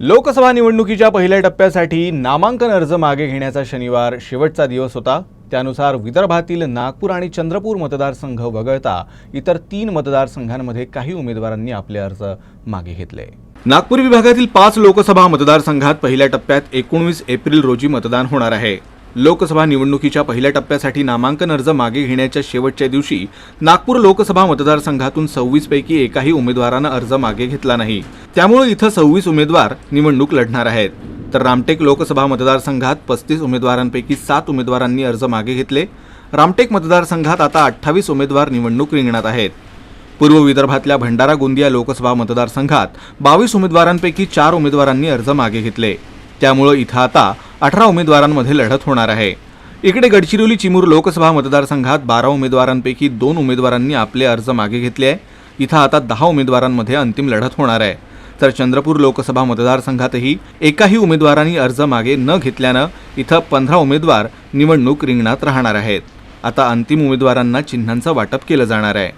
लोकसभा निवडणुकीच्या पहिल्या टप्प्यासाठी नामांकन अर्ज मागे घेण्याचा शनिवार शेवटचा दिवस होता. त्यानुसार विदर्भातील नागपूर आणि चंद्रपूर मतदारसंघ वगळता इतर तीन मतदारसंघांमध्ये काही उमेदवारांनी आपले अर्ज मागे घेतले. नागपूर विभागातील पाच लोकसभा मतदारसंघात पहिल्या टप्प्यात एकोणवीस एप्रिल रोजी मतदान होणार आहे. लोकसभा निवडणुकीच्या पहिल्या टप्प्यासाठी नामांकन अर्ज मागे घेण्याच्या शेवटच्या दिवशी नागपूर लोकसभा मतदारसंघातून सव्वीस पैकी एकाही उमेदवारानं अर्ज मागे घेतला नाही. त्यामुळे इथं सव्वीस उमेदवार निवडणूक लढणार आहेत. तर रामटेक लोकसभा मतदारसंघात पस्तीस उमेदवारांपैकी सात उमेदवारांनी अर्ज मागे घेतले. रामटेक मतदारसंघात आता अठ्ठावीस उमेदवार निवडणूक रिंगणात आहेत. पूर्व विदर्भातल्या भंडारा गोंदिया लोकसभा मतदारसंघात बावीस उमेदवारांपैकी चार उमेदवारांनी अर्ज मागे घेतले. त्यामुळं इथं आता अठरा उमेदवारांमध्ये लढत होणार आहे. इकडे गडचिरोली चिमूर लोकसभा मतदारसंघात बारा उमेदवारांपैकी दोन उमेदवारांनी आपले अर्ज मागे घेतले आहे इथं आता दहा उमेदवारांमध्ये अंतिम लढत होणार आहे. तर चंद्रपूर लोकसभा मतदारसंघातही एकाही उमेदवारांनी अर्ज मागे न घेतल्यानं इथं पंधरा उमेदवार निवडणूक रिंगणात राहणार आहेत. आता अंतिम उमेदवारांना चिन्हांचं वाटप केलं जाणार आहे.